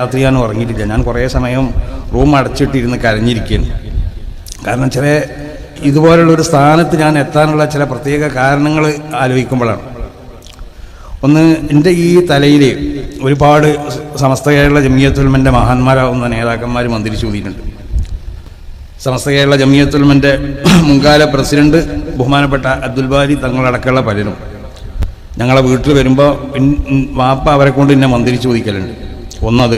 രാത്രി ഞാൻ ഉറങ്ങിയിട്ടില്ല. ഞാൻ കുറേ സമയം റൂം അടച്ചിട്ടിരുന്ന് കരഞ്ഞിരിക്കുകയാണ് കാരണം ചില ഇതുപോലുള്ളൊരു സ്ഥാനത്ത് ഞാൻ എത്താനുള്ള ചില പ്രത്യേക കാരണങ്ങൾ ആലോചിക്കുമ്പോഴാണ്. ഒന്ന് എന്റെ ഈ തലയിൽ ഒരുപാട് സമസ്ത കേരള ജമിയത്തുൽമന്റെ മഹാന്മാരാവുന്ന നേതാക്കന്മാർ മന്ത്രിച്ചു കൂടിയിട്ടുണ്ട്. സമസ്ത കേരള ജമിയത്തുൽമന്റെ മുൻകാല പ്രസിഡന്റ് ബഹുമാനപ്പെട്ട അബ്ദുൽ ബാരി തങ്ങളടക്കമുള്ള പലരും. ഞങ്ങളെ വീട്ടിൽ വരുമ്പോൾ വാപ്പ അവരെ കൊണ്ട് എന്നെ മന്ത്രിച്ചു ചോദിക്കലുണ്ട് ഒന്നത്.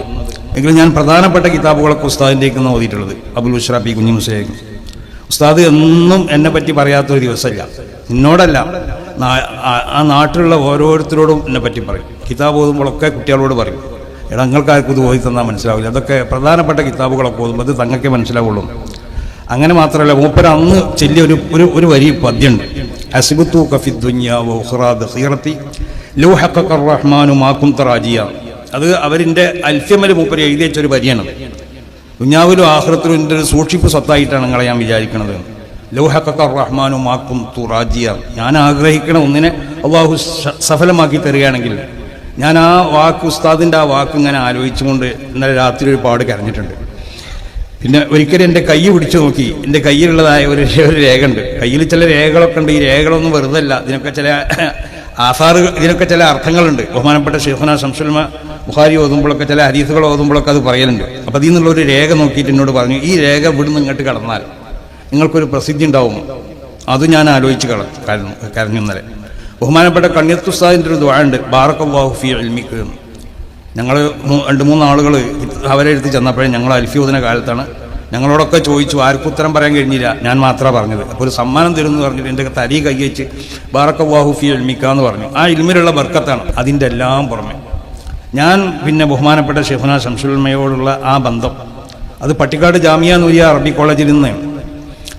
എങ്കിലും ഞാൻ പ്രധാനപ്പെട്ട കിതാബുകളൊക്കെ ഉസ്താദിന്റെയൊക്കെ ഓതിയിട്ടുള്ളത്. അബുൽ ഉഷ്ര പി കുഞ്ഞു മുസേക്കും ഉസ്താദ് എന്നും എന്നെ പറ്റി പറയാത്തൊരു ദിവസമല്ല. നിന്നോടല്ല. ആ- നാട്ടിലുള്ള ഓരോരുത്തരോടും എന്നെ പറ്റി പറയും. കിതാബ് ഓതുമ്പോഴൊക്കെ കുട്ടികളോട് പറയും. ഇടങ്ങൾക്കാർക്കും ഇത് ഓതി തന്നാൽ മനസ്സിലാവില്ല. അതൊക്കെ പ്രധാനപ്പെട്ട കിതാബുകളൊക്കെ ഓതുമ്പോൾ അത് തങ്ങൾക്കേ മനസ്സിലാവുള്ളൂ. അങ്ങനെ മാത്രമല്ല മൂപ്പര അന്ന് ചെല്ലിയ ഒരു ഒരു ഒരു വരി പദ്യമുണ്ട്. അസിബുത്തു കഫി ദുന്യാവോ ഹുറാദ് ഹീറത്തി ലോ ഹക്ക റഹ്മാനു തറാജിയാണ് തറാജിയ അത് അവരിന്റെ അൽഫ്യമൽ മൂപ്പര് എഴുതി വെച്ച ഒരു വരിയാണ്. ദുന്യാവിലും ആഹ്റത്തിലും എന്റെ ഒരു സൂക്ഷിപ്പ് സ്വത്തായിട്ടാണ് നിങ്ങളെ ഞാൻ വിചാരിക്കുന്നത് ലോ റഹ്മാനും ആക്കും തുറാജിയ ഞാൻ ആഗ്രഹിക്കണ ഒന്നിനെ അള്ളാഹു സഫലമാക്കി തരികയാണെങ്കിൽ ഞാൻ ആ വാക്ക് ഉസ്താദിന്റെ ആ വാക്ക് ഇങ്ങനെ ആലോചിച്ചുകൊണ്ട് ഇന്നലെ രാത്രി ഒരു പാട് കരഞ്ഞിട്ടുണ്ട്. പിന്നെ ഒരിക്കലും എന്റെ കൈ പിടിച്ചു നോക്കി. എന്റെ കയ്യിലുള്ളതായ ഒരു ഒരു രേഖ ഉണ്ട് കയ്യിൽ ചില രേഖകളൊക്കെ ഉണ്ട്. ഈ രേഖകളൊന്നും വെറുതല്ല. ഇതിനൊക്കെ ചില ആസാറ് ഇതിനൊക്കെ ചില അർത്ഥങ്ങളുണ്ട്. ബഹുമാനപ്പെട്ട ഷെയ്ഖുന ശംസുൽമ ബുഖാരി ഓതുമ്പോഴൊക്കെ ചില ഹരീസുകൾ ഓതുമ്പോഴൊക്കെ അത് പറയലുണ്ട്. അപ്പം അതിൽ നിന്നുള്ള ഒരു രേഖ നോക്കിയിട്ട് എന്നോട് പറഞ്ഞു ഈ രേഖ ഇവിടുന്ന് ഇങ്ങോട്ട് കടന്നാൽ നിങ്ങൾക്കൊരു പ്രസിദ്ധി ഉണ്ടാവും. അത് ഞാൻ ആലോചിച്ച് കള കരഞ്ഞു ഇന്നലെ. ബഹുമാനപ്പെട്ട കണ്യത്തുസ്താദിന്റെ ഒരു ദ്വാഴുണ്ട് ബാറക്കല്ലാഹു ഫി അൽമിക്ക് എന്ന്. ഞങ്ങൾ രണ്ട് മൂന്ന് ആളുകൾ അവരെ എടുത്ത് ചെന്നപ്പോഴേ ഞങ്ങൾ അൽഫിയോദിന കാലത്താണ് ഞങ്ങളോടൊക്കെ ചോദിച്ചു ആർക്കും ഉത്തരം പറയാൻ കഴിഞ്ഞില്ല? ഞാൻ മാത്രമാണ് പറഞ്ഞത്. അപ്പോൾ ഒരു സമ്മാനം തരും എന്ന് പറഞ്ഞിട്ട് എന്റെ തരി കൈവച്ച് ബാറക്ക വാഹുഫി അൽമിക്ക എന്ന് പറഞ്ഞു. ആ ഇൽമിലുള്ള ബർക്കത്താണ് അതിന്റെ എല്ലാം പുറമെ. ഞാൻ പിന്നെ ബഹുമാനപ്പെട്ട ഷെഫുന ശംസുൽമയോടുള്ള ആ ബന്ധം. അത് പട്ടിക്കാട് ജാമിയ നൂരിയ അറബി കോളേജിൽ നിന്ന്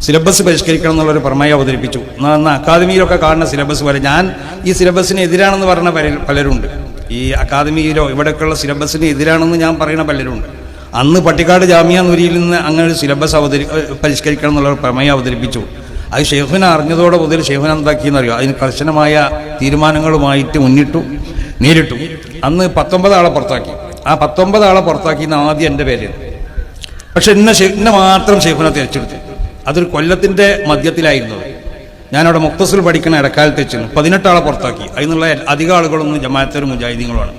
സിലബസ് പരിഷ്കരിക്കണം എന്നുള്ളൊരു പ്രമേയം അവതരിപ്പിച്ചു. എന്നാൽ അന്ന് അക്കാദമിയിലൊക്കെ കാണുന്ന സിലബസ് പോലെ ഞാൻ ഈ സിലബസിന് എതിരാണെന്ന് പറഞ്ഞ പല- പലരുണ്ട്. ഈ അക്കാദമിയിലോ ഇവിടെയൊക്കെയുള്ള സിലബസിന് എതിരാണെന്ന് ഞാൻ പറയുന്ന പലരുണ്ട്. അന്ന് പട്ടിക്കാട് ജാമിയ നൂരിയിൽ നിന്ന് അങ്ങനെ ഒരു സിലബസ് അവതരി പരിഷ്കരിക്കണം എന്നുള്ള പ്രമേയം അവതരിപ്പിച്ചു. അത് ഷെയ്ഖുന അറിഞ്ഞതോടെ മുതൽ ഷെയ്ഖുന എന്താക്കിയെന്നറിയോ? അതിന് കർശനമായ തീരുമാനങ്ങളുമായിട്ട് മുന്നിട്ടു. നേരിട്ടു. അന്ന് പത്തൊമ്പത് ആളെ പുറത്താക്കി. ആ പത്തൊമ്പത് ആളെ പുറത്താക്കിയെന്ന് ആദ്യം എന്റെ പേര് പക്ഷെ എന്നെ എന്നെ മാത്രം ഷെയ്ഖുന തിരിച്ചെടുത്തു അതൊരു കൊല്ലത്തിന്റെ മധ്യത്തിലായിരുന്നു ഞാനവിടെ മുക്തസിൽ പഠിക്കുന്ന ഇടക്കാലത്ത് വെച്ചു പതിനെട്ടാളെ പുറത്താക്കി. അതിനുള്ള അധിക ആളുകളൊന്നും ജമാഅത്തരും മുജാഹിദീങ്ങളുമാണ്.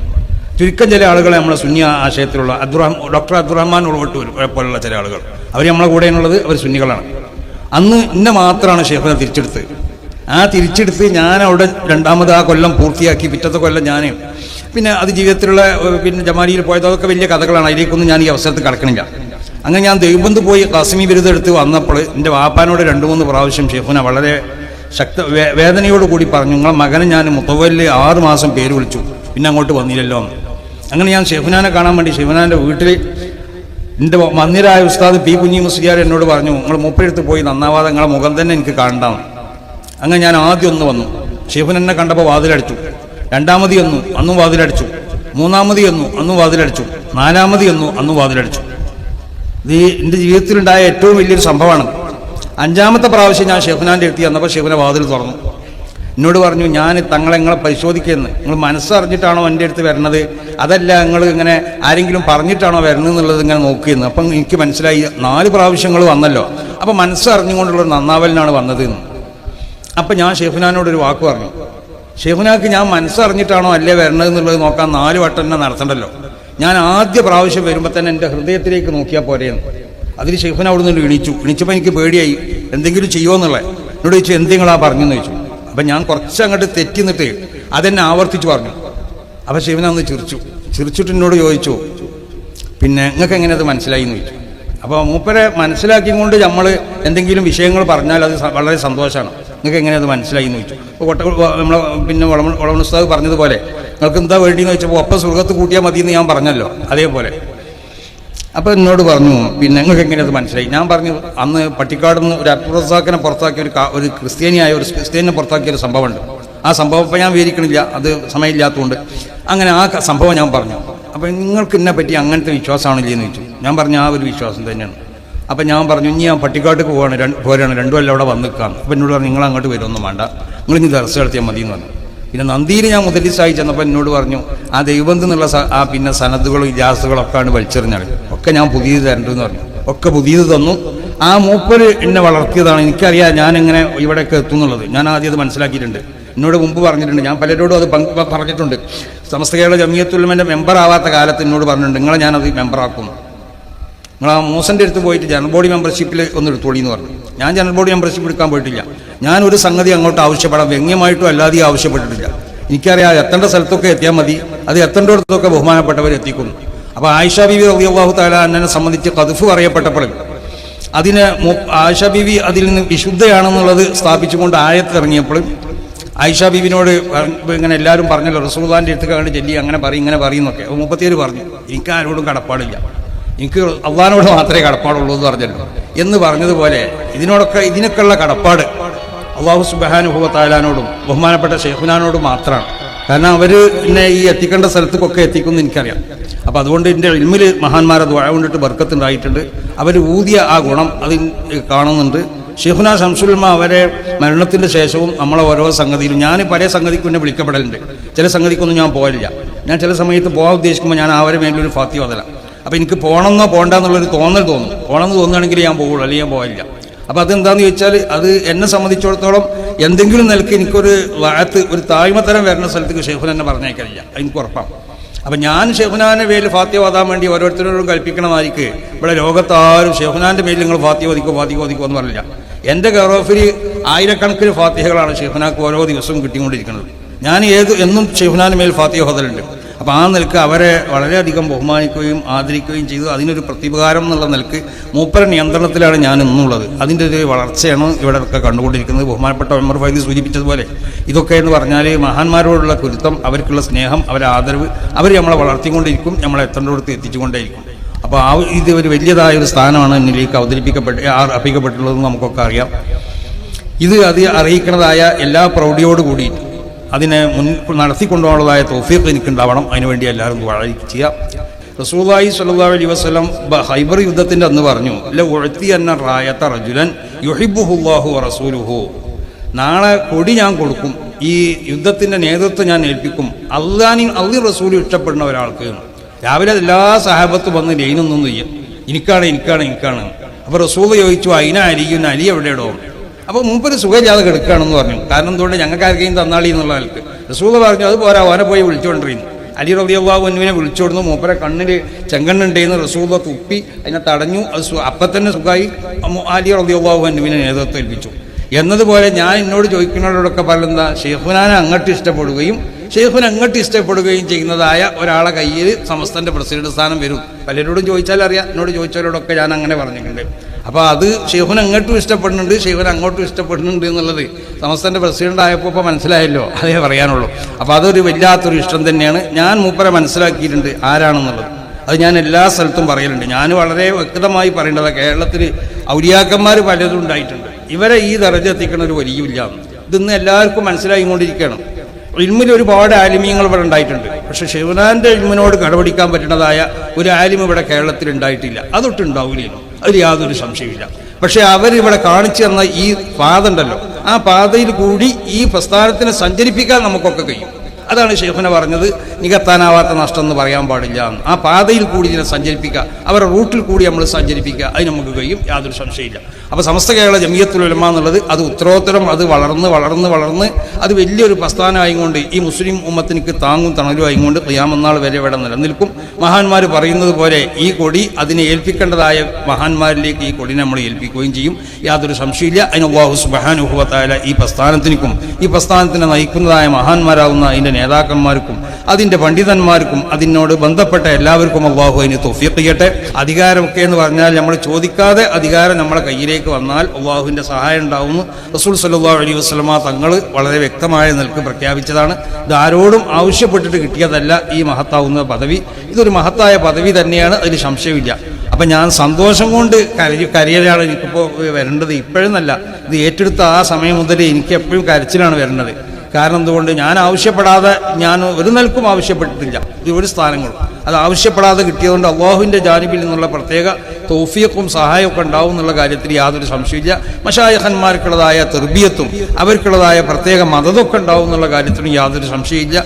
ചുരുക്കം ചില ആളുകളെ നമ്മളെ സുന്നി ആശയത്തിലുള്ള അബ്ദുറഹ്മാൻ ഡോക്ടർ അബ്ദുറഹ്മാൻ ഉൾപ്പെട്ട് പോലുള്ള ചില ആളുകൾ. അവർ നമ്മളെ കൂടെയുള്ളത് അവർ സുന്നികളാണ്. അന്ന് ഇന്നെ മാത്രമാണ് ഷെയ്ഖുന തിരിച്ചെടുത്തത്. ആ തിരിച്ചെടുത്ത് ഞാൻ അവിടെ രണ്ടാമത് ആ കൊല്ലം പൂർത്തിയാക്കി പിറ്റത്തെ കൊല്ലം ഞാൻ പിന്നെ അത് ജീവിതത്തിലുള്ള പിന്നെ ജമാലിയിൽ പോയത് അതൊക്കെ വലിയ കഥകളാണ്. അതിലേക്കൊന്നും ഞാൻ ഈ അവസരത്തിൽ കടക്കണില്ല. അങ്ങനെ ഞാൻ ദൈവബന്ധു പോയി കാസമി ബിരുദം എടുത്ത് വന്നപ്പോൾ എന്റെ വാപ്പാനോട് രണ്ട് മൂന്ന് പ്രാവശ്യം ഷെഫുന വളരെ ശക്ത വേദനയോട് കൂടി പറഞ്ഞു നിങ്ങളെ മകനെ ഞാൻ മുത്തവല്ല് ആറ് മാസം പേര് വിളിച്ചു. പിന്നെ അങ്ങോട്ട് വന്നില്ലല്ലോ അങ്ങനെ ഞാൻ ഷെഫുനാനെ കാണാൻ വേണ്ടി ഷെഫുനാന്റെ വീട്ടിൽ എന്റെ മന്ദിരായ ഉസ്താദ് പി കുഞ്ഞി മുസ്ലിയാർ എന്നോട് പറഞ്ഞു നിങ്ങൾ മൂപ്പരെടുത്ത് പോയി നന്നാവാതെ നിങ്ങളെ മുഖം തന്നെ എനിക്ക് കാണണ്ടാം അങ്ങനെ ഞാൻ ആദ്യം ഒന്ന് വന്നു. ഷെഫുൻ എന്നെ കണ്ടപ്പോൾ വാതിലടിച്ചു. രണ്ടാമതി ഒന്നു അന്നും വാതിലടിച്ചു. മൂന്നാമതി ഒന്നു അന്നും വാതിലടിച്ചു. നാലാമതി ഒന്നു അന്നും വാതിലടിച്ചു. ഇത് എന്റെ ജീവിതത്തിലുണ്ടായ ഏറ്റവും വലിയൊരു സംഭവമാണ്. അഞ്ചാമത്തെ പ്രാവശ്യം ഞാൻ ഷെഫുനാന്റെ എത്തി വന്നപ്പോൾ ഷെഫിനെ വാതിൽ തുറന്നു. എന്നോട് പറഞ്ഞു ഞാൻ തങ്ങളെ നിങ്ങളെ പരിശോധിക്കുന്നത് നിങ്ങൾ മനസ്സറിഞ്ഞിട്ടാണോ എന്റെ അടുത്ത് വരണത്? അതല്ല നിങ്ങൾ ഇങ്ങനെ ആരെങ്കിലും പറഞ്ഞിട്ടാണോ വരുന്നത് എന്നുള്ളത് ഇങ്ങനെ നോക്കിയിരുന്നു അപ്പം എനിക്ക് മനസ്സിലായി നാല് പ്രാവശ്യങ്ങൾ വന്നല്ലോ. അപ്പം മനസ്സറിഞ്ഞുകൊണ്ടുള്ള നന്നാവലിനാണ് വന്നത് എന്ന് അപ്പം ഞാൻ ഷെഫുനാനോടൊരു വാക്ക് പറഞ്ഞു. ഷെഫുനാക്ക് ഞാൻ മനസ്സറിഞ്ഞിട്ടാണോ അല്ലേ വരണത് എന്നുള്ളത് നോക്കാൻ നാല് വട്ടം തന്നെ നടത്തണ്ടല്ലോ. ഞാൻ ആദ്യ പ്രാവശ്യം വരുമ്പോൾ തന്നെ എന്റെ ഹൃദയത്തിലേക്ക് നോക്കിയാൽ പോരെയെന്ന് അതിൽ ഷെഫുന അവിടെ നിന്ന് ഇണിച്ചു ഇണിച്ചപ്പോൾ എനിക്ക് പേടിയായി. എന്തെങ്കിലും ചെയ്യുമോ എന്നുള്ളത് എന്നോട് ചോദിച്ചു എന്തേങ്ങളാണ് പറഞ്ഞു എന്ന് ചോദിച്ചു. അപ്പം ഞാൻ കുറച്ച് അങ്ങോട്ട് തെറ്റി നിന്നിട്ട് അതെന്നെ ആവർത്തിച്ച് പറഞ്ഞു. അപ്പം ഷെഫുന ഒന്ന് ചിരിച്ചു. ചിരിച്ചിട്ട് എന്നോട് ചോദിച്ചു പിന്നെ നിങ്ങൾക്ക് എങ്ങനെ അത് മനസ്സിലായി? എന്ന് ചോദിച്ചു. അപ്പോൾ മൂപ്പരെ മനസ്സിലാക്കിക്കൊണ്ട് നമ്മൾ എന്തെങ്കിലും വിഷയങ്ങൾ പറഞ്ഞാൽ അത് വളരെ സന്തോഷമാണ് നിങ്ങൾക്ക് എങ്ങനെ അത് മനസ്സിലായി എന്ന് ചോദിച്ചു. അപ്പോൾ കൊട്ട നമ്മളെ പിന്നെ വളമ വളമണുസ്താദ് പറഞ്ഞതുപോലെ നിങ്ങൾക്ക് എന്താ വേണ്ടിയെന്ന് ചോദിച്ചപ്പോൾ ഒപ്പം സുഹൃത്ത് കൂട്ടിയാൽ മതി എന്ന് ഞാൻ പറഞ്ഞല്ലോ അതേപോലെ. അപ്പോൾ എന്നോട് പറഞ്ഞു പിന്നെ നിങ്ങൾക്ക് എങ്ങനെ അത് മനസ്സിലായി? ഞാൻ പറഞ്ഞു അന്ന് പട്ടിക്കാട് നിന്ന് ഒരു അബ്ദുറസാക്കിനെ പുറത്താക്കിയ ഒരു ഒരു ക്രിസ്ത്യാനിയായ ഒരു ക്രിസ്ത്യാനിനെ പുറത്താക്കിയ ഒരു സംഭവമുണ്ട്. ആ സംഭവം ഇപ്പം ഞാൻ വിവരിക്കണില്ല അത് സമയമില്ലാത്തതുകൊണ്ട്. അങ്ങനെ ആ സംഭവം ഞാൻ പറഞ്ഞു. അപ്പോൾ നിങ്ങൾക്ക് എന്നെ പറ്റി അങ്ങനത്തെ വിശ്വാസമാണില്ലേ എന്ന് ചോദിച്ചു. ഞാൻ പറഞ്ഞു ആ ഒരു വിശ്വാസം തന്നെയാണ്. അപ്പം ഞാൻ പറഞ്ഞു ഇനി ഞാൻ പട്ടിക്കാട്ടിക്ക് പോവാണ്. രണ്ട് പോരാണ്. രണ്ടു കൊല്ലം അവിടെ വന്ന് നിൽക്കാം അപ്പം എന്നോട് പറഞ്ഞു നിങ്ങൾ അങ്ങോട്ട് വരുമൊന്നും വേണ്ട. നിങ്ങൾ ഇനി ദർശനം നടത്തിയാൽ മതി എന്ന് പറഞ്ഞു. പിന്നെ നന്ദിയിൽ ഞാൻ മുതലിസായി ചെന്നപ്പോൾ എന്നോട് പറഞ്ഞു ആ ദൈവബന്ധം എന്നുള്ള ആ പിന്നെ സനദുകളും ഇജാസുകളൊക്കെയാണ് വലിച്ചെറിഞ്ഞത്. ഒക്കെ ഞാൻ പുതിയത് തരണ്ടെന്ന് പറഞ്ഞു. ഒക്കെ പുതിയത് തന്നു. ആ മൂപ്പര് എന്നെ വളർത്തിയതാണ്. എനിക്കറിയാം ഞാൻ എങ്ങനെ ഇവിടെയൊക്കെ എത്തുന്നുള്ളത് ഞാൻ ആദ്യം അത് മനസ്സിലാക്കിയിട്ടുണ്ട്. എന്നോട് മുമ്പ് പറഞ്ഞിട്ടുണ്ട്. ഞാൻ പലരോടും അത് പറഞ്ഞിട്ടുണ്ട്. സമസ്ത കേരള ജമിയത്തുലമന്റെ മെമ്പർ ആവാത്ത കാലത്ത് എന്നോട് പറഞ്ഞിട്ടുണ്ട്. നിങ്ങളെ ഞാനത് മെമ്പറാക്കുന്നു നിങ്ങൾ ആ മൂസന്റെ അടുത്ത് പോയിട്ട് ജനറൽ ബോഡി മെമ്പർഷിപ്പിൽ ഒന്ന് എടുത്തോളി എന്ന് പറഞ്ഞു. ഞാൻ ജനറൽ ബോഡി മെമ്പർഷിപ്പ് എടുക്കാൻ പോയിട്ടില്ല. ഞാൻ ഒരു സംഗതി അങ്ങോട്ട് ആവശ്യപ്പെടാം. വ്യംഗ്യമായിട്ടും അല്ലാതെയും ആവശ്യപ്പെട്ടിട്ടില്ല. എനിക്കറിയാം എത്തേണ്ട സ്ഥലത്തൊക്കെ എത്തിയാൽ മതി. അത് എത്തേണ്ടടത്തൊക്കെ ബഹുമാനപ്പെട്ടവർ എത്തിക്കുന്നു. അപ്പോൾ ആയിഷ ബിബി റബിയാഹു താല എന്നെ സംബന്ധിച്ച് കതുഫ് പറയപ്പെട്ടപ്പോൾ അതിന് ആയിഷ ബിബി അതിൽ നിന്ന് വിശുദ്ധയാണെന്നുള്ളത് സ്ഥാപിച്ചുകൊണ്ട് ആയത്ത് ഇറങ്ങിയപ്പോൾ ആയിഷ ബിബിനോട് ഇങ്ങനെ എല്ലാവരും പറഞ്ഞല്ലോ റസൂദാന്റെ അടുത്ത് കണ്ട് ചെല്ലി അങ്ങനെ പറയും ഇങ്ങനെ പറയുന്നൊക്കെ അപ്പോൾ മുപ്പത്തിയേഴ് പറഞ്ഞു എനിക്ക് ആരോടും കടപ്പാടില്ല. എനിക്ക് അള്ളഹാനോട് മാത്രമേ കടപ്പാടുള്ളൂ എന്ന് പറഞ്ഞല്ലോ. എന്ന് പറഞ്ഞതുപോലെ ഇതിനോടൊക്കെ ഇതിനൊക്കെയുള്ള കടപ്പാട് അള്ളാഹു സുബാനുഭവത്തായാലോടും ബഹുമാനപ്പെട്ട ഷെയ്ഖുനാനോടും മാത്രമാണ്. കാരണം അവർ എന്നെ ഈ എത്തിക്കേണ്ട സ്ഥലത്തേക്കൊക്കെ എത്തിക്കുമെന്ന് എനിക്കറിയാം. അപ്പം അതുകൊണ്ട് എന്റെ ഇൽമിൽ മഹാന്മാരെ ദ്വാര കൊണ്ടിട്ട് ബർക്കത്തുണ്ടായിട്ടുണ്ട്. അവർ ഊതിയ ആ ഗുണം അത് കാണുന്നുണ്ട്. ഷെഹുന ഷംസുൽമ അവരെ മരണത്തിന്റെ ശേഷവും നമ്മളെ ഓരോ സംഗതിയിലും. ഞാൻ പല സംഗതിക്കും എന്നെ വിളിക്കപ്പെടലുണ്ട്. ചില സംഗതിക്കൊന്നും ഞാൻ പോയില്ല ഞാൻ ചില സമയത്ത് പോകാൻ ഉദ്ദേശിക്കുമ്പോൾ ഞാൻ അവരെ മേലൊരു ഫാത്തി വതല അപ്പോൾ എനിക്ക് പോകണമെന്നോ പോകണ്ടെന്നുള്ളൊരു തോന്നൽ തോന്നും. പോകണമെന്ന് തോന്നുകയാണെങ്കിൽ ഞാൻ പോകുള്ളൂ അല്ലെങ്കിൽ ഞാൻ പോകില്ല അപ്പോൾ അതെന്താണെന്ന് ചോദിച്ചാൽ അത് എന്നെ സംബന്ധിച്ചിടത്തോളം എന്തെങ്കിലും നിലയ്ക്ക് എനിക്കൊരു വാഴത്ത് ഒരു താഴ്മത്തരം വരുന്ന സ്ഥലത്തേക്ക് ഷെയ്ഖുൻ എന്നെ പറഞ്ഞേക്കില്ല എനിക്ക് ഉറപ്പാണ്. അപ്പം ഞാൻ ഷെഹുനാന്റെ പേരിൽ ഫാത്തി ഓതാൻ വേണ്ടി ഓരോരുത്തരോടും കൽപ്പിക്കണമായിരിക്കും. ഇവിടെ ലോകത്താരും ഷെഹുനാന്റെ പേരിൽ നിങ്ങൾ ഫാത്തി ഓദിക്കോ ഫാത്തിയ ഓദിക്കോ എന്ന് പറഞ്ഞില്ല. എന്റെ ഗറോഫിൽ ആയിരക്കണക്കിന് ഫാത്തിഹകളാണ് ഷെഹുനാക്ക് ഓരോ ദിവസവും കിട്ടിക്കൊണ്ടിരിക്കുന്നത്. ഞാൻ ഏത് എന്നും ഷെഹുനാന്റെ മേൽ ഫാത്തിയ ഹോദലുണ്ട് അപ്പോൾ ആ നിലയ്ക്ക് അവരെ വളരെയധികം ബഹുമാനിക്കുകയും ആദരിക്കുകയും ചെയ്തു. അതിനൊരു പ്രതിപകാരം എന്നുള്ള നിലയ്ക്ക് മൂപ്പര നിയന്ത്രണത്തിലാണ് ഞാൻ ഇന്നുള്ളത്. അതിന്റെ ഒരു വളർച്ചയാണ് ഇവിടെ ഒക്കെ കണ്ടുകൊണ്ടിരിക്കുന്നത്. ബഹുമാനപ്പെട്ട ഉമർ ഫൈദി സൂചിപ്പിച്ചതുപോലെ ഇതൊക്കെ എന്ന് പറഞ്ഞാൽ മഹാന്മാരോടുള്ള കുരുത്തം അവർക്കുള്ള സ്നേഹം അവരെ ആദരവ് അവർ നമ്മളെ വളർത്തിക്കൊണ്ടിരിക്കും നമ്മളെ എത്തേണ്ടടുത്ത് എത്തിച്ചുകൊണ്ടേയിരിക്കും. അപ്പോൾ ആ ഇത് ഒരു വലിയതായ ഒരു സ്ഥാനമാണ് എന്നിലേക്ക് അവതരിപ്പിക്കപ്പെട്ട് അർപ്പിക്കപ്പെട്ടുള്ളതെന്ന് നമുക്കൊക്കെ അറിയാം. ഇത് അത് അറിയിക്കുന്നതായ എല്ലാ പ്രൗഢിയോട് കൂടി അതിനെ മുൻ നടത്തിക്കൊണ്ടുപോകാനുള്ളതായ തോഫീഖ് എനിക്കുണ്ടാവണം. അതിനുവേണ്ടി എല്ലാവരും ചെയ്യാം റസൂലായി സല്ലാ അലൈ വസ്ലം ഹൈബർ യുദ്ധത്തിന്റെ അന്ന് പറഞ്ഞു അല്ല ഉഴത്തി എന്ന റായത്ത റജുലൻ യുഹിബുഹുല്ലാഹു റസൂലുഹു. നാളെ കൊടി ഞാൻ കൊടുക്കും ഈ യുദ്ധത്തിന്റെ നേതൃത്വം ഞാൻ ഏൽപ്പിക്കും. അള്ളാനി അള്ളി റസൂൽ ഇഷ്ടപ്പെടുന്ന ഒരാൾക്ക് രാവിലെ എല്ലാ സഹാബത്തും വന്ന് ലൈനൊന്നും ചെയ്യും. എനിക്കാണ് എനിക്കാണ് എനിക്കാണ്. അപ്പോൾ റസൂൽ ചോദിച്ചു അലിയുന്ന അലി എവിടെയിടോ? അപ്പോൾ മൂപ്പര് സുഖമില്ലാതെ കിടക്കുകയാണെന്ന് പറഞ്ഞു. കാരണം എന്തുകൊണ്ട്? ഞങ്ങൾക്ക് ആർക്കെയും തന്നാളി എന്നുള്ള ആൾക്ക് റസൂൽ പറഞ്ഞു അത് പോരാ ഓനെ പോയി വിളിച്ചുകൊണ്ടിരുന്നു അലി റബിയാബു അനുവിനെ വിളിച്ചോടുന്നു. മൂപ്പരെ കണ്ണിൽ ചെങ്കണ്ണുണ്ടെന്ന് റസൂല തുപ്പി അതിനെ തടഞ്ഞു. അത് അപ്പം തന്നെ സുഖമായി. അലി റബിയാബു അനുവിനെ നേതൃത്വം ഏൽപ്പിച്ചു. എന്നതുപോലെ ഞാൻ എന്നോട് ചോദിക്കുന്നവരോടൊക്കെ പറയുന്ന ഷെയ്ഖുനാനെ അങ്ങോട്ട് ഇഷ്ടപ്പെടുകയും ഷെയ്ഖുൻ അങ്ങോട്ട് ഇഷ്ടപ്പെടുകയും ചെയ്യുന്നതായ ഒരാളെ കയ്യിൽ സമസ്തന്റെ പ്രസിഡന്റ് സ്ഥാനം വരും. പലരോടും ചോദിച്ചാൽ അറിയാം. എന്നോട് ചോദിച്ചവരോടൊക്കെ ഞാൻ അങ്ങനെ പറഞ്ഞിട്ടുണ്ട്. അപ്പോൾ അത് ഷെയ്ഖുൻ അങ്ങോട്ടും ഇഷ്ടപ്പെടുന്നുണ്ട് ഷെയ്ഖുൻ അങ്ങോട്ടും ഇഷ്ടപ്പെടുന്നുണ്ട് എന്നുള്ളത് സമസ്തന്റെ പ്രസിഡന്റ് ആയപ്പോൾ ഇപ്പോൾ മനസ്സിലായല്ലോ. അതേ പറയാനുള്ളൂ. അപ്പോൾ അതൊരു വല്ലാത്തൊരു ഇഷ്ടം തന്നെയാണ്. ഞാൻ മൂപ്പരെ മനസ്സിലാക്കിയിട്ടുണ്ട് ആരാണെന്നുള്ളത്. അത് ഞാൻ എല്ലാ സ്ഥലത്തും പറയലുണ്ട്. ഞാൻ വളരെ വ്യക്തമായി പറയേണ്ടത് കേരളത്തിൽ ഔലിയാക്കന്മാർ പലതും ഉണ്ടായിട്ടുണ്ട്. ഇവരെ ഈ ദർജ എത്തിക്കണ ഒരു വലിയ ഇതിന്ന് എല്ലാവർക്കും മനസ്സിലായിക്കൊണ്ടിരിക്കണം. ഇൽമിൽ ഒരുപാട് ആലിമ്യങ്ങൾ ഇവിടെ ഉണ്ടായിട്ടുണ്ട്. പക്ഷെ ശിവനാന്റെ ഇൽമിനോട് കടപിടിക്കാൻ പറ്റുന്നതായ ഒരു ആലിം ഇവിടെ കേരളത്തിൽ ഉണ്ടായിട്ടില്ല അതൊട്ടുണ്ടാവില്ല അതിൽ യാതൊരു സംശയമില്ല പക്ഷെ അവരിവിടെ കാണിച്ചു തന്ന ഈ പാത ഉണ്ടല്ലോ. ആ പാതയിൽ കൂടി ഈ പ്രസ്ഥാനത്തിനെ സഞ്ചരിപ്പിക്കാൻ നമുക്കൊക്കെ കഴിയും. അതാണ് ഷെയ്ഖുന പറഞ്ഞത്. നികത്താനാവാത്ത നഷ്ടം എന്ന് പറയാൻ പാടില്ല ആ പാതയിൽ കൂടി ഇതിനെ സഞ്ചരിപ്പിക്കുക അവരുടെ റൂട്ടിൽ കൂടി നമ്മൾ സഞ്ചരിപ്പിക്കുക അതിന് നമുക്ക് കഴിയും. യാതൊരു സംശയമില്ല അപ്പോൾ സമസ്ത കേരള ജമിയത്തുൽ ഉലമ എന്നുള്ളത് അത് ഉത്തരോത്തരം അത് വളർന്ന് വളർന്ന് വളർന്ന് അത് വലിയൊരു പ്രസ്ഥാനമായിക്കൊണ്ട് ഈ മുസ്ലിം ഉമ്മത്തിനിക്ക് താങ്ങും തണലും ആയിക്കൊണ്ട് ക്യാമന്നാൾ വരെ ഇവിടെ നിലനിൽക്കും. മഹാന്മാർ പറയുന്നത് പോലെ ഈ കൊടി അതിനെ ഏൽപ്പിക്കേണ്ടതായ മഹാന്മാരിലേക്ക് ഈ കൊടി നമ്മൾ ഏൽപ്പിക്കുകയും ചെയ്യും. യാതൊരു സംശയമില്ല അതിന് അള്ളാഹു സുബാനുഭവത്തായ ഈ പ്രസ്ഥാനത്തിനും ഈ പ്രസ്ഥാനത്തിനെ നയിക്കുന്നതായ മഹാന്മാരാകുന്ന അതിന്റെ നേതാക്കന്മാർക്കും അതിന്റെ പണ്ഡിതന്മാർക്കും അതിനോട് ബന്ധപ്പെട്ട എല്ലാവർക്കും അള്ളാഹു അതിന് ചെയ്യട്ടെ. അധികാരമൊക്കെ എന്ന് പറഞ്ഞാൽ നമ്മൾ ചോദിക്കാതെ അധികാരം നമ്മളെ കയ്യിലേക്ക് വന്നാൽ അള്ളാഹുവിന്റെ സഹായം ഉണ്ടാവുന്നു. റസൂൽ സല്ലാ അലൈഹി വസ്ലമ തങ്ങൾ വളരെ വ്യക്തമായ നിൽക്ക് പ്രഖ്യാപിച്ചതാണ്. ഇത് ആരോടും ആവശ്യപ്പെട്ടിട്ട് കിട്ടിയതല്ല ഈ മഹത്താവുന്ന പദവി. ഇതൊരു മഹത്തായ പദവി തന്നെയാണ് അതിൽ സംശയമില്ല. അപ്പം ഞാൻ സന്തോഷം കൊണ്ട് കരയി കരയലാണ് എനിക്കിപ്പോൾ വരേണ്ടത്. ഇപ്പോഴെന്നല്ല ഇത് ഏറ്റെടുത്ത ആ സമയം മുതൽ എനിക്ക് എപ്പോഴും കരച്ചിലാണ് വരേണ്ടത്. കാരണം എന്തുകൊണ്ട് ഞാൻ ആവശ്യപ്പെടാതെ ഞാൻ ഒരു നിൽക്കും ആവശ്യപ്പെട്ടിട്ടില്ല ഒരു സ്ഥാനങ്ങളും. അത് ആവശ്യപ്പെടാതെ കിട്ടിയതുകൊണ്ട് അള്ളാഹുവിന്റെ ജാനിബിൽ നിന്നുള്ള പ്രത്യേക തൗഫീഖും സഹായമൊക്കെ ഉണ്ടാവും എന്നുള്ള കാര്യത്തിൽ യാതൊരു സംശയമില്ല മഷായഹന്മാർക്കുള്ളതായ തെർബിയത്തും അവർക്കുള്ളതായ പ്രത്യേക മതതൊക്കെ ഉണ്ടാവും എന്നുള്ള കാര്യത്തിലും യാതൊരു സംശയമില്ല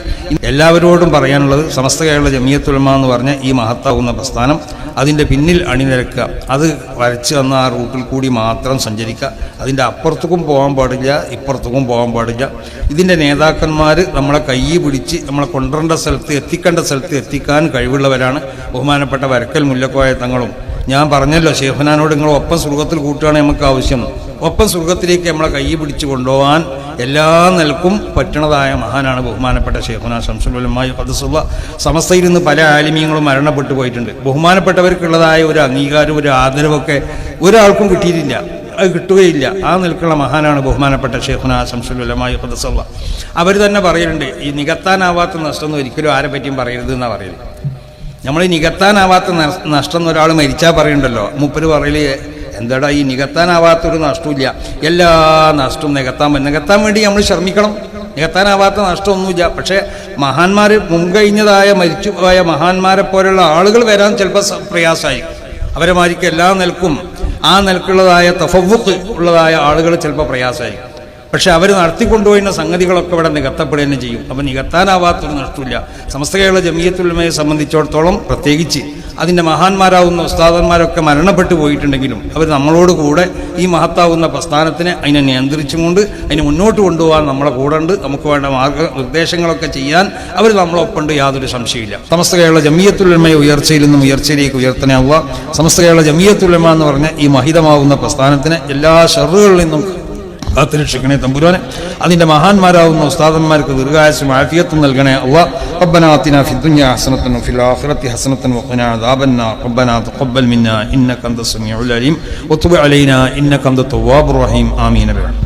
എല്ലാവരോടും പറയാനുള്ളത് സമസ്ത കേരള ജമിയത്തുലമ എന്ന് പറഞ്ഞ ഈ മഹത്താവുന്ന പ്രസ്ഥാനം അതിന്റെ പിന്നിൽ അണിനിരക്കുക. അത് വരച്ച് വന്ന ആ റൂട്ടിൽ കൂടി മാത്രം സഞ്ചരിക്കുക. അതിന്റെ അപ്പുറത്തേക്കും പോകാൻ പാടില്ല ഇപ്പുറത്തേക്കും പോകാൻ പാടില്ല. ഇതിന്റെ നേതാക്കന്മാർ നമ്മളെ കൈ പിടിച്ച് നമ്മളെ കൊണ്ടുവരേണ്ട സ്ഥലത്ത് എത്തിക്കേണ്ട സ്ഥലത്ത് എത്തിക്കാൻ കഴിവുള്ളവരാണ്. ബഹുമാനപ്പെട്ട വരക്കൽ മുല്ലക്കോയ തങ്ങളും ഞാൻ പറഞ്ഞല്ലോ ഷേഖനാനോട് നിങ്ങൾ ഒപ്പം സ്വർഗത്തിൽ കൂട്ടുകയാണ് നമുക്ക് ആവശ്യം. ഒപ്പം സ്വർഗത്തിലേക്ക് നമ്മളെ കൈ പിടിച്ച് കൊണ്ടുപോകാൻ എല്ലാ നിലക്കും പറ്റണതായ മഹാനാണ് ബഹുമാനപ്പെട്ട ഷേഖുന ശംസുലമായി പദസുള്ള സമസ്തയിൽ നിന്ന് പല ആലിമീങ്ങളും മരണപ്പെട്ടു പോയിട്ടുണ്ട്. ബഹുമാനപ്പെട്ടവർക്കുള്ളതായ ഒരു അംഗീകാരം ഒരു ആദരവൊക്കെ ഒരാൾക്കും കിട്ടിയിട്ടില്ല. അത് കിട്ടുകയില്ല. ആ നിൽക്കുള്ള മഹാനാണ് ബഹുമാനപ്പെട്ട ഷേഖുന ശംസുലമായി പദസുള്ള അവർ തന്നെ പറയലുണ്ട് ഈ നികത്താനാവാത്ത നഷ്ടം ഒരിക്കലും ആരെ പറ്റിയും പറയരുത് എന്നാണ് പറയുന്നത്. നമ്മൾ ഈ നികത്താനാവാത്ത നഷ്- നഷ്ടം ഒരാൾ മരിച്ചാൽ പറയണ്ടല്ലോ. മൂപ്പര് പറയൽ എന്താടാ ഈ നികത്താനാവാത്തൊരു നഷ്ടമില്ല എല്ലാ നഷ്ടവും നികത്താൻ നികത്താൻ വേണ്ടി നമ്മൾ ശ്രമിക്കണം. നികത്താനാവാത്ത നഷ്ടമൊന്നുമില്ല. പക്ഷേ മഹാന്മാർ മുൻകഴിഞ്ഞതായ മരിച്ചു പോയ മഹാന്മാരെ പോലുള്ള ആളുകൾ വരാൻ ചിലപ്പോൾ പ്രയാസമായി അവരെ മാരിക്ക് എല്ലാ നിലക്കും ആ നിലക്കുള്ളതായ തഫവുക്ക് ഉള്ളതായ ആളുകൾ ചിലപ്പോൾ പ്രയാസമായി പക്ഷെ അവർ നടത്തിക്കൊണ്ടുപോയിരുന്ന സംഗതികളൊക്കെ ഇവിടെ നികത്തപ്പെടുക തന്നെ ചെയ്യും. അപ്പം നികത്താനാവാത്തൊരു നഷ്ടമില്ല സമസ്ത കേരള ജമീയത്തുലമയെ സംബന്ധിച്ചിടത്തോളം പ്രത്യേകിച്ച് അതിന്റെ മഹാന്മാരാവുന്ന ഉസ്താദന്മാരൊക്കെ മരണപ്പെട്ടു പോയിട്ടുണ്ടെങ്കിലും അവർ നമ്മളോട് കൂടെ ഈ മഹത്താവുന്ന പ്രസ്ഥാനത്തിനെ അതിനെ നിയന്ത്രിച്ചുകൊണ്ട് അതിനെ മുന്നോട്ട് കൊണ്ടുപോകാൻ നമ്മളെ കൂടെ ഉണ്ട്. നമുക്ക് വേണ്ട മാർഗ നിർദ്ദേശങ്ങളൊക്കെ ചെയ്യാൻ അവർ നമ്മളൊപ്പമുണ്ട് യാതൊരു സംശയമില്ല സമസ്ത കേരള ജമീയത്തുലമയെ ഉയർച്ചയിൽ നിന്നും ഉയർച്ചയിലേക്ക് ഉയർത്തനാവുക. സമസ്ത കേരള ജമീയത്തുലമ എന്ന് പറഞ്ഞ ഈ മഹിതമാവുന്ന പ്രസ്ഥാനത്തിന് എല്ലാ ഷെറുകളിൽ നിന്നും കാത്തുരക്ഷിക്കണേ തമ്പുരാനെ അതിന്റെ മഹാന്മാരാവുന്ന ഉസ്താദന്മാർക്ക് ദീർഘായുസും ആഫിയത്തും നൽകണേ അള്ളാഹ് ربنا آتنا في الدنيا حسنة وفي الآخرة حسنة وقنا عذاب النار ربنا تقبل منا إنك أنت السميع العليم وتب علينا إنك أنت التواب الرحيم آمين برحمتك